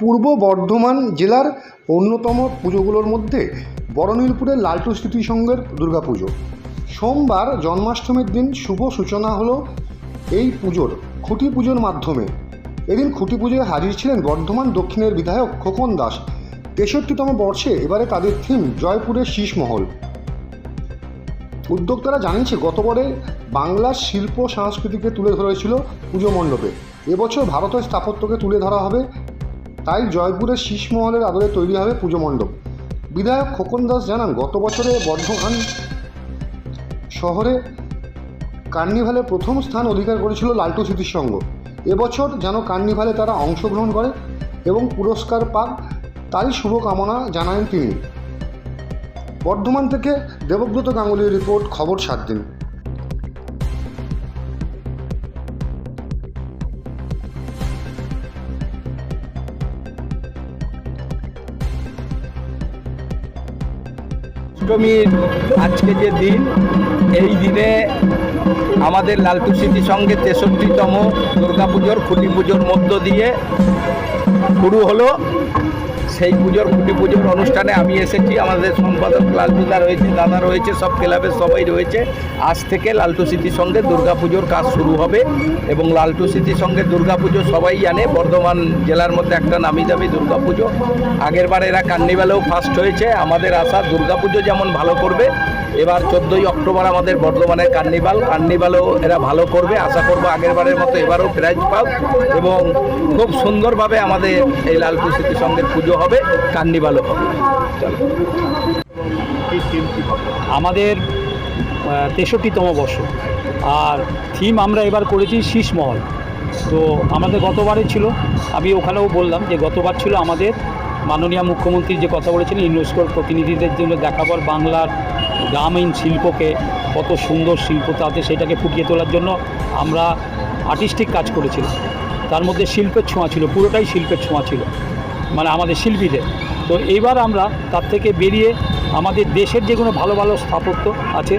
পূর্ব বর্ধমান জেলার অন্যতম পুজোগুলোর মধ্যে বড়নীলপুরের লালটু স্মৃতিসংঘের দুর্গাপুজো। সোমবার জন্মাষ্টমীর দিন শুভ সূচনা হলো এই পুজোর খুঁটি পুজোর মাধ্যমে। এদিন খুঁটি পুজোয় হাজির ছিলেন বর্ধমান দক্ষিণের বিধায়ক খোকন দাস। তেষট্টিতম বর্ষে এবারে তাদের থিম জয়পুরের শীষমহল। উদ্যোক্তারা জানিয়েছে গতবারে বাংলার শিল্প সংস্কৃতিকে তুলে ধরেছিল পুজো মণ্ডপে। এবছর ভারতের স্থাপত্যকে তুলে ধরা হবে তাই জয়পুরের শীষমহলের আদলে তৈরি হবে পুজো মণ্ডপ। বিধায়ক খোকন দাস জানান, গত বছরে বর্ধমান শহরে কার্নিভালে প্রথম স্থান অধিকার করেছিল লালটু স্মৃতির সংঘ এবছর যেন কার্নিভালে তারা অংশগ্রহণ করে এবং পুরস্কার পাক, তারই শুভকামনা জানান তিনি। বর্ধমান থেকে দেবব্রত গাঙ্গুলির রিপোর্ট, খবর সাত দিন। অষ্টমীর আজকে যে দিন, এই দিনে আমাদের লালটু স্মৃতি সঙ্গে তেষট্টিতম দুর্গাপুজোর, খুঁটি পুজোর মধ্য দিয়ে শুরু হলো। সেই পুজোর খুঁটি পুজোর অনুষ্ঠানে আমি এসেছি। আমাদের সম্পাদক লালটুদা রয়েছে, দাদা রয়েছে, সব ক্লাবের সবাই রয়েছে। আজ থেকে লালটু স্মৃতির সঙ্গে দুর্গাপুজোর কাজ শুরু হবে এবং লালটু স্মৃতির সঙ্গে দুর্গাপুজো সবাই জানে, বর্ধমান জেলার মধ্যে একটা নামি দামি দুর্গাপুজো আগের বার এরা কার্নিভালেও ফার্স্ট হয়েছে। আমাদের আশা দুর্গাপুজো যেমন ভালো করবে এবার চোদ্দোই অক্টোবর আমাদের বর্ধমানের কার্নিভাল। কার্নিভালও এরা ভালো করবে, আশা করব আগের বারের মতো এবারও প্রাইজ পাক। এবং খুব সুন্দরভাবে আমাদের এই স্মৃতির সঙ্গে পুজো হবে, কার্নিভালও হবে। আমাদের তেষট্টিতম বর্ষ। আর থিম আমরা এবার করেছি শীষমহল। তো আমাদের গতবারে ছিল, আমি ওখানেও বললাম যে গতবার ছিল আমাদের মাননীয় মুখ্যমন্ত্রী যে কথা বলেছিলেন, ইউনেস্কোর প্রতিনিধিদের জন্য দেখাবার বাংলার গ্রামীণ শিল্পকে কত সুন্দর শিল্প তাতে সেটাকে ফুটিয়ে তোলার জন্য আমরা আর্টিস্টিক কাজ করেছিলাম। তার মধ্যে শিল্পের ছোঁয়া ছিল, পুরোটাই শিল্পের ছোঁয়া ছিল মানে আমাদের শিল্পীদের। তো এইবার আমরা তার থেকে বেরিয়ে আমাদের দেশের যেগুলো ভালো ভালো স্থাপত্য আছে,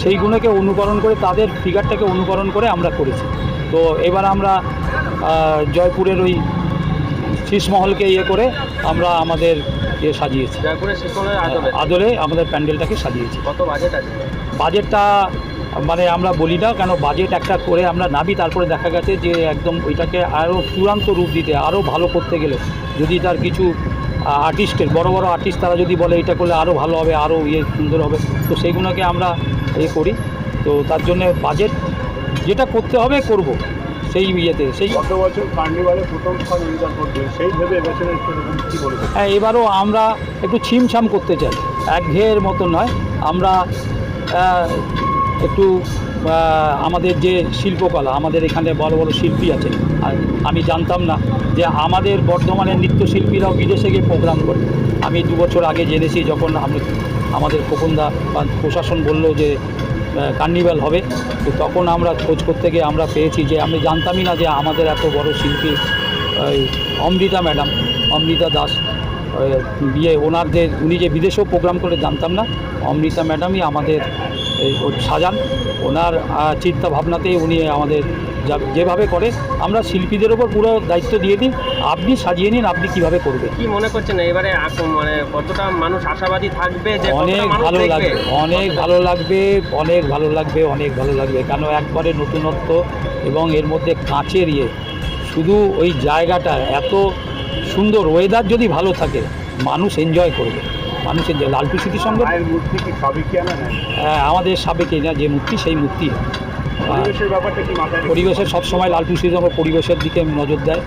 সেইগুলোকে অনুকরণ করে, তাদের ফিগারটাকে অনুকরণ করে আমরা করেছি। তো এবার আমরা জয়পুরের ওই শীষমহলকে ইয়ে করে আমরা আমাদের ইয়ে সাজিয়েছি। আদলে? আমাদের প্যান্ডেলটাকে সাজিয়েছি। কত বাজেট আছে? বাজেটটা মানে আমরা বলি না কেন বাজেট একটা করে আমরা নাবি তারপরে দেখা গেছে যে একদম ওইটাকে আরও চূড়ান্ত রূপ দিতে আরও ভালো করতে গেলে যদি তার কিছু আর্টিস্টের বড় বড় আর্টিস্ট তারা যদি বলে এটা করলে আরও ভালো হবে আরও ইয়ে সুন্দর হবে তো সেইগুলোকে আমরা এ করি। তো তার জন্যে বাজেট যেটা করতে হবে করব। সেই ইয়েতে সেই গত বছর কার্নিভালে প্রথম স্থান অধিকার করবে সেই ভেবে এবছর কী বলবে হ্যাঁ এবারও আমরা একটু ছিমছাম করতে চাই। একঘেয়ের মতো নয়। আমরা একটু আমাদের যে শিল্পকলা আমাদের এখানে বড় বড় শিল্পী আছে। আর আমি জানতাম না যে আমাদের বর্ধমানের নৃত্যশিল্পীরাও বিদেশে গিয়ে প্রোগ্রাম করে। আমি দু বছর আগে জেনেছি যখন আমি আমাদের খোকনদা বা প্রশাসন বলল যে কার্নিভাল হবে। তো তখন আমরা খোঁজ করতে গিয়ে আমরা পেয়েছি যে আমি জানতামই না যে আমাদের এত বড় শিল্পী, ওই অমৃতা ম্যাডাম, অমৃতা দাস বিয়ে ওনার যে, উনি যে বিদেশেও প্রোগ্রাম করে জানতাম না, অমৃতা ম্যাডামই আমাদের সাজান। ওনার চিন্তা ভাবনাতেই উনি আমাদের যা যেভাবে করে আমরা শিল্পীদের ওপর পুরো দায়িত্ব দিয়ে দিই আপনি সাজিয়ে নিন আপনি কীভাবে করবেন। কি মনে করছেন এবারে মানে কতটা মানুষ আশাবাদী থাকবে যে অনেক ভালো লাগবে অনেক ভালো লাগবে অনেক ভালো লাগবে অনেক ভালো লাগবে। কেন একবারে নতুনত্ব এবং এর মধ্যে কাঁচের ইয়ে। শুধু ওই জায়গাটা এত সুন্দর ওয়েদার যদি ভালো থাকে মানুষ এনজয় করবে। মানুষ যে লালটু স্মৃতির সঙ্গে। মূর্তি কি সাবেকিয়ানা নেয় আমাদের সাবেকে না যে মূর্তি সেই মূর্তি। পরিবেশের ব্যাপারটা কি মাথায় পরিবেশের সবসময় লালটু স্মৃতি সঙ্গে পরিবেশের দিকে নজর দেয়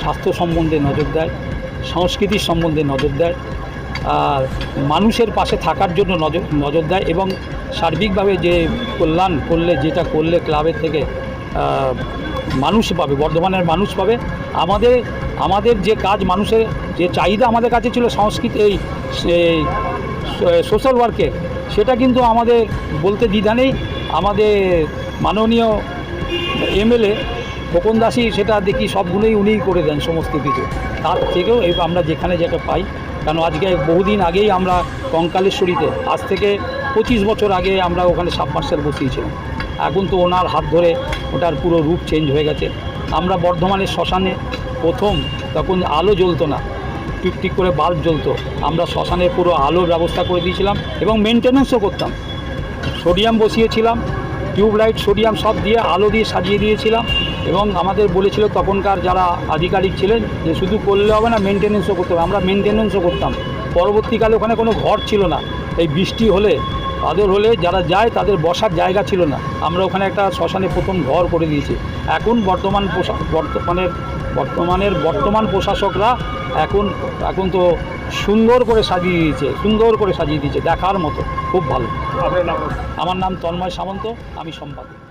স্বাস্থ্য সম্বন্ধে নজর দেয় সংস্কৃতির সম্বন্ধে নজর দেয় আর মানুষের পাশে থাকার জন্য নজর নজর দেয় এবং সার্বিকভাবে যে কল্যাণ করলে যেটা করলে ক্লাবের থেকে মানুষ পাবে, বর্ধমানের মানুষ পাবে। আমাদের আমাদের যে কাজ, মানুষের যে চাহিদা আমাদের কাছে ছিল সংস্কৃতি, এই সোশ্যাল ওয়ার্কের সেটা কিন্তু আমাদের বলতে দ্বিধা নেই। আমাদের মাননীয় এমএলএ খোকন দাসই সেটা দেখি সবগুলোই উনিই করে দেন সমস্ত কিছু। তার থেকেও আমরা যেখানে যেটা পাই কারণ আজকে বহুদিন আগেই আমরা কঙ্কালেশ্বরীতে, আজ থেকে পঁচিশ বছর আগে আমরা ওখানে সাবমার্সাল বসিয়েছিলাম। এখন তো ওনার হাত ধরে ওটার পুরো রূপ চেঞ্জ হয়ে গেছে। আমরা বর্ধমানের শ্মশানে প্রথম, তখন আলো জ্বলতো না, টিক টিক করে বাল্ব জ্বলতো। আমরা শ্মশানে পুরো আলোর ব্যবস্থা করে দিয়েছিলাম এবং মেনটেন্যান্সও করতাম। সোডিয়াম বসিয়েছিলাম, টিউবলাইট, সোডিয়াম সব দিয়ে আলো দিয়ে সাজিয়ে দিয়েছিলাম এবং আমাদের বলেছিল তখনকার যারা আধিকারিক ছিলেন যে শুধু করলে হবে না মেনটেন্যান্সও করতে হবে। আমরা মেনটেন্যান্সও করতাম। পরবর্তীকালে ওখানে কোনো ঘর ছিল না। এই বৃষ্টি হলে আদর হলে যারা যায় তাদের বসার জায়গা ছিল না। আমরা ওখানে একটা শ্মশানে প্রথম ঘর করে দিয়েছি। এখন বর্তমান বর্তমানের বর্তমানের বর্তমান প্রশাসকরা এখন এখন তো সুন্দর করে সাজিয়ে দিয়েছে সুন্দর করে সাজিয়ে দিয়েছে দেখার মতো খুব ভালো। আমার নাম তন্ময় সামন্ত আমি সম্পাদক।